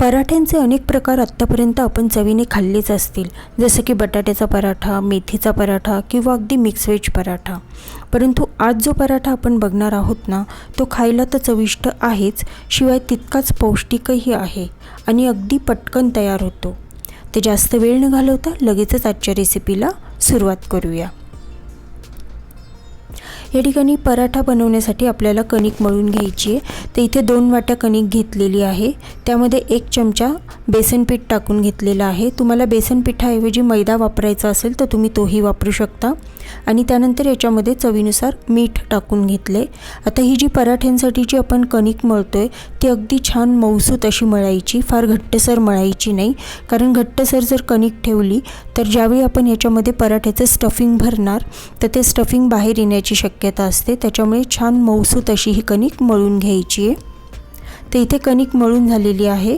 पराठ्यांचे अनेक प्रकार आत्तापर्यंत आपण चवीने खाल्लेच असतील. जसं की बटाट्याचा पराठा मेथीचा पराठा किंवा अगदी मिक्स व्हेज पराठा. परंतु आज जो पराठा आपण बघणार आहोत ना तो खायला तर चविष्ट आहेच शिवाय तितकाच पौष्टिकही आहे आणि अगदी पटकन तयार होतो. ते जास्त वेळ न घालवता लगेचच आजच्या रेसिपीला सुरुवात करूया. या ठिकाणी पराठा बनवण्यासाठी आपल्याला कणिक मळून घ्यायची आहे. तर इथे दोन वाट्या कणिक घेतलेली आहे. त्यामध्ये एक चमचा बेसन पीठ टाकून घेतलेला आहे. तुम्हाला बेसन पिठाऐवजी मैदा वापरायचा असेल तर तुम्ही तोही वापरू शकता. आणि त्यानंतर याच्यामध्ये चवीनुसार मीठ टाकून घेतले आता ही जी पराठ्यांसाठी जी आपण कणिक मळतो आहे ती अगदी छान मऊसूत अशी मळायची फार घट्टसर मळायची नाही. कारण घट्टसर जर कणिक ठेवली तर ज्यावेळी आपण याच्यामध्ये पराठ्याचं स्टफिंग भरणार तर ते स्टफिंग बाहेर येण्याची शक्यता शक्यता असते. त्याच्यामुळे छान मऊसूत अशी ही कणिक मळून घ्यायची आहे. तर इथे कणिक मळून झालेली आहे.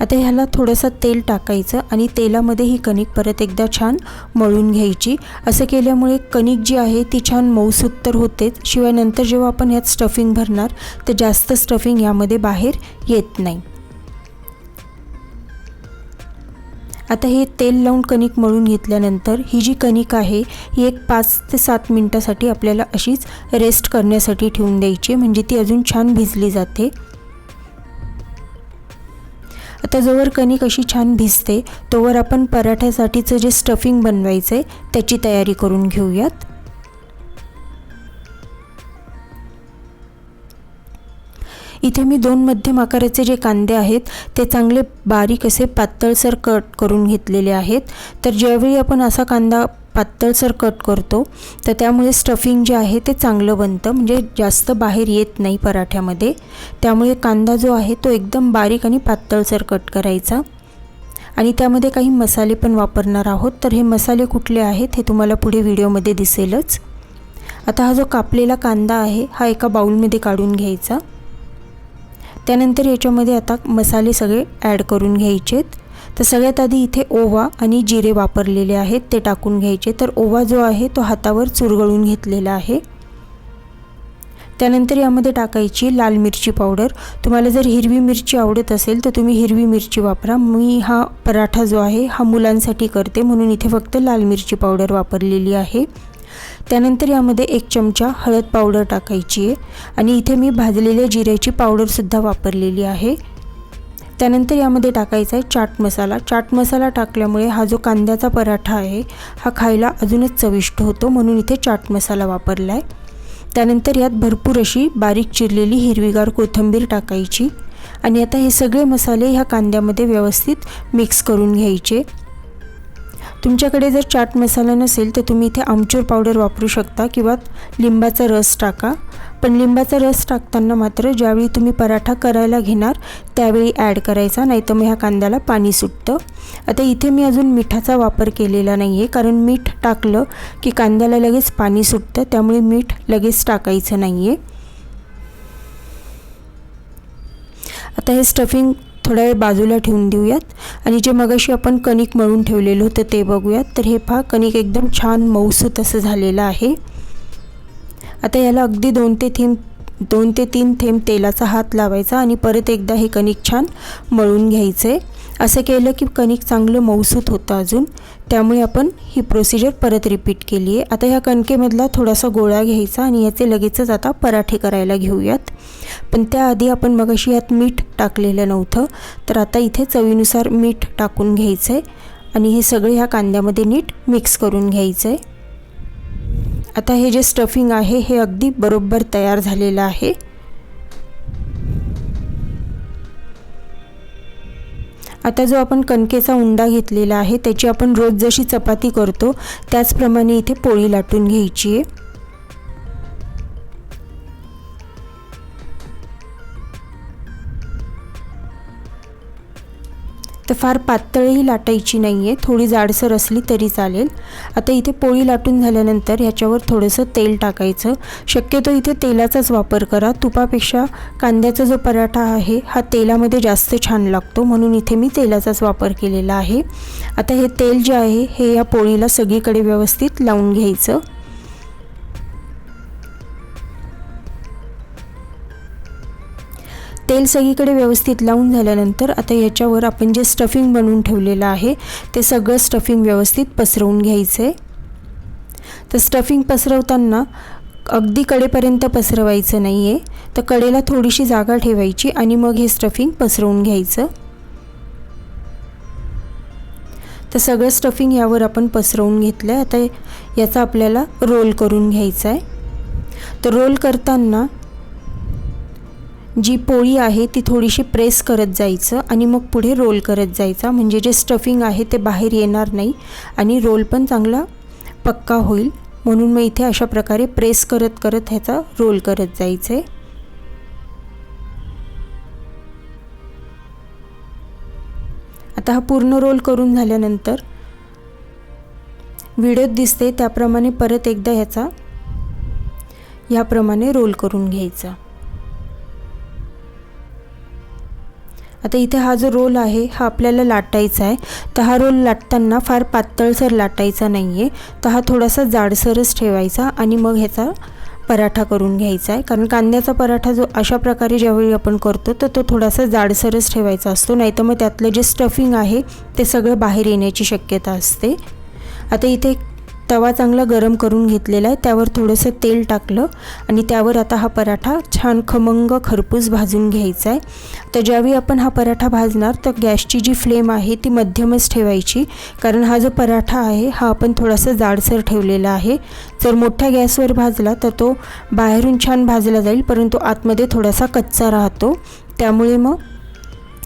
आता ह्याला थोडंसं तेल टाकायचं आणि तेलामध्ये ही कणिक परत एकदा छान मळून घ्यायची. असं केल्यामुळे कणिक जी आहे ती छान मऊसूत तर होतेच शिवाय नंतर जेव्हा आपण ह्यात स्टफिंग भरणार तर जास्त स्टफिंग यामध्ये बाहेर येत नाही. आता हे तेल लावून कणिक मळून घेतल्यानंतर ही जी कणिक आहे ही एक पाच ते सात मिनटासाठी आपल्याला अशीच रेस्ट करण्यासाठी ठेवून द्यायची म्हणजे ती अजून छान भिजली जाते. आता जोवर कणिक अशी छान भिजते तोवर आपण पराठ्यासाठीचं जे स्टफिंग बनवायचं आहे त्याची तयारी करून घेऊयात. इथे मी दोन मध्यम आकाराचे जे कांदे आहेत ते चांगले बारीक असे पातळसर कट करून घेतलेले आहेत. तर ज्यावेळी आपण असा कांदा पातळसर कट करतो तर त्यामुळे स्टफिंग जे आहे ते चांगलं बनतं. म्हणजे जास्त बाहेर येत नाही पराठ्यामध्ये. त्यामुळे कांदा जो आहे तो एकदम बारीक आणि पातळसर कट करायचा. आणि त्यामध्ये काही मसाले पण वापरणार आहोत. तर हे मसाले कुठले आहेत हे तुम्हाला पुढे व्हिडिओमध्ये दिसेलच. आता हा जो कापलेला कांदा आहे हा एका बाऊलमध्ये काढून घ्यायचा. त्यानंतर याच्यामध्ये आता मसाले सगळे ॲड करून घ्यायचेत. तर सगळ्यात आधी इथे ओवा आणि जिरे वापरलेले आहेत ते टाकून घ्यायचे. तर ओवा जो आहे तो हातावर चुरगळून घेतलेला आहे. त्यानंतर यामध्ये टाकायची लाल मिरची पावडर. तुम्हाला जर हिरवी मिरची आवडत असेल तर तुम्ही हिरवी मिरची वापरा. मी हा पराठा जो आहे हा मुलांसाठी करते. म्हणून इथे फक्त लाल मिरची पावडर वापरलेली आहे. त्यानंतर यामध्ये एक चमचा हळद पावडर टाकायची आहे. आणि इथे मी भाजलेल्या जिऱ्याची पावडरसुद्धा वापरलेली आहे. त्यानंतर यामध्ये टाकायचा आहे चाट मसाला. चाट मसाला टाकल्यामुळे हा जो कांद्याचा पराठा आहे हा खायला अजूनच चविष्ट होतो म्हणून इथे चाट मसाला वापरला आहे त्यानंतर यात भरपूर अशी बारीक चिरलेली हिरवीगार कोथिंबीर टाकायची. आणि आता हे सगळे मसाले ह्या कांद्यामध्ये व्यवस्थित मिक्स करून घ्यायचे. तुमच्याकडे जर चाट मसाला नसेल तर तुम्ही इथे आमचूर पावडर वापरू शकता किंवा लिंबाचा रस टाका. पण लिंबाचा रस टाकताना मात्र ज्यावेळी तुम्ही पराठा करायला घेणार त्यावेळी ॲड करायचा नाही तर मग ह्या कांद्याला पाणी सुटतं. आता इथे मी अजून मिठाचा वापर केलेला नाही आहे कारण मीठ टाकलं की कांद्याला लगेच पाणी सुटतं त्यामुळे मीठ लगेच टाकायचं नाही आहे आता हे स्टफिंग थोडा वेळ बाजूला ठेवून देऊयात. आणि जे मगाशी आपण कणिक मळून ठेवलेलं होतं ते बघूयात. तर हे पहा कणिक एकदम छान मऊसूत असं झालेलं आहे. आता याला अगदी दोन ते तीन दोन ते तीन थेंब तेलाचा हात लावायचा आणि परत एकदा हे कणिक छान मळून घ्यायचं आहे असं केलं की कणिक चांगलं मऊसूत होतं अजून. त्यामुळे आपण ही प्रोसिजर परत रिपीट केली आहे. आता ह्या कणकेमधला थोडासा गोळा घ्यायचा आणि याचे लगेचच आता पराठे करायला घेऊयात. पण त्याआधी आपण मग अशी यात मीठ टाकलेलं नव्हतं. तर आता इथे चवीनुसार मीठ टाकून घ्यायचं आहे आणि हे सगळे ह्या कांद्यामध्ये नीट मिक्स करून घ्यायचं आहे आता हे जे स्टफिंग आहे हे अगदी बरोबर तयार झालेलं आहे. आता जो आपण कणकेचा उंडा घेतलेला आहे त्याची आपण रोज जशी चपाती करतो त्याचप्रमाणे इथे पोळी लाटून घ्यायची आहे. तर फार पातळही लाटायची नाही आहे थोडी जाडसर असली तरी चालेल. आता इथे पोळी लाटून झाल्यानंतर ह्याच्यावर थोडंसं तेल टाकायचं. शक्यतो इथे तेलाचाच वापर करा. तुपापेक्षा कांद्याचा जो पराठा आहे हा तेलामध्ये जास्त छान लागतो. म्हणून इथे मी तेलाचाच वापर केलेला आहे. आता हे तेल जे आहे हे या पोळीला सगळीकडे व्यवस्थित लावून घ्यायचं. तेल सगळीकडे व्यवस्थित लावून झाल्यानंतर आता याच्यावर आपण जे स्टफिंग बनवून ठेवलेलं आहे ते सगळं स्टफिंग व्यवस्थित पसरवून घ्यायचं आहे तर स्टफिंग पसरवताना अगदी कडेपर्यंत पसरवायचं नाही आहे तर कडेला थोडीशी जागा ठेवायची आणि मग हे स्टफिंग पसरवून घ्यायचं. तर सगळं स्टफिंग यावर आपण पसरवून घेतलं आहे आता याचा आपल्याला रोल करून घ्यायचा आहे तर रोल करताना जी पोळी आहे ती थोडीशी प्रेस करत जायचं आणि मग पुढे रोल करत जायचा. म्हणजे जे स्टफिंग आहे ते बाहेर येणार नाही आणि रोल पण चांगला पक्का होईल. म्हणून मग इथे अशा प्रकारे प्रेस करत करत ह्याचा रोल करत जायचं. आहे आता हा पूर्ण रोल करून झाल्यानंतर व्हिडिओत दिसते त्याप्रमाणे परत एकदा ह्याचा ह्याप्रमाणे रोल करून घ्यायचा. आता इथे हा जो रोल आहे हा आपल्याला लाटायचा आहे. तर हा रोल लाटताना फार पातळसर लाटायचा नाही आहे तर हा थोडासा जाडसरच ठेवायचा आणि मग ह्याचा पराठा करून घ्यायचा आहे. कारण कांद्याचा पराठा जो अशा प्रकारे ज्यावेळी आपण करतो तर तो थोडासा जाडसरच ठेवायचा असतो. नाही तर मग त्यातलं जे स्टफिंग आहे ते सगळं बाहेर येण्याची शक्यता असते. आता इथे तवा चांगला गरम करून घेतलेला आहे. त्यावर थोडंसं तेल टाकलं आणि त्यावर आता हा पराठा छान खमंग खरपूस भाजून घ्यायचा आहे. तर ज्यावेळी आपण हा पराठा भाजणार तर गॅसची जी फ्लेम आहे ती मध्यमच ठेवायची. कारण हा जो पराठा आहे हा आपण थोडासा जाडसर ठेवलेला आहे. जर मोठ्या गॅसवर भाजला तर तो बाहेरून छान भाजला जाईल परंतु आतमध्ये थोडासा कच्चा राहतो. त्यामुळे मग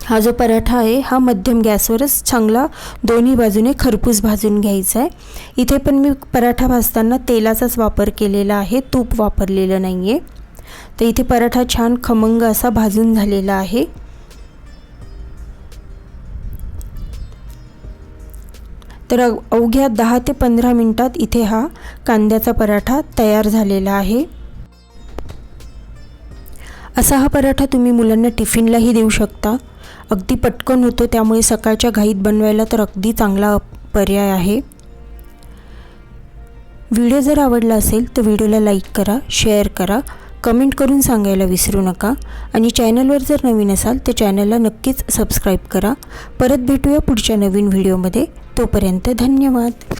हा जो पराठा आहे हा मध्यम गॅसवरच चांगला दोन्ही बाजूने खरपूस भाजून घ्यायचा आहे. इथे पण मी पराठा भाजताना तेलाचाच वापर केलेला आहे तूप वापरलेलं नाही आहे तर इथे पराठा छान खमंग असा भाजून झालेला आहे. तर अवघ्या दहा ते पंधरा मिनटात इथे हा कांद्याचा पराठा तयार झालेला आहे. असा हा पराठा तुम्ही मुलांना टिफिनलाही देऊ शकता. अगदी पटकन होतो त्यामुळे सकाळच्या घाईत बनवायला तर अगदी चांगला पर्याय आहे. व्हिडिओ जर आवडला असेल तर व्हिडिओला लाईक करा शेअर करा कमेंट करून सांगायला विसरू नका आणि चॅनलवर जर नवीन असाल तर चॅनलला नक्कीच सबस्क्राईब करा. परत भेटूया पुढच्या नवीन व्हिडिओमध्ये. तोपर्यंत धन्यवाद.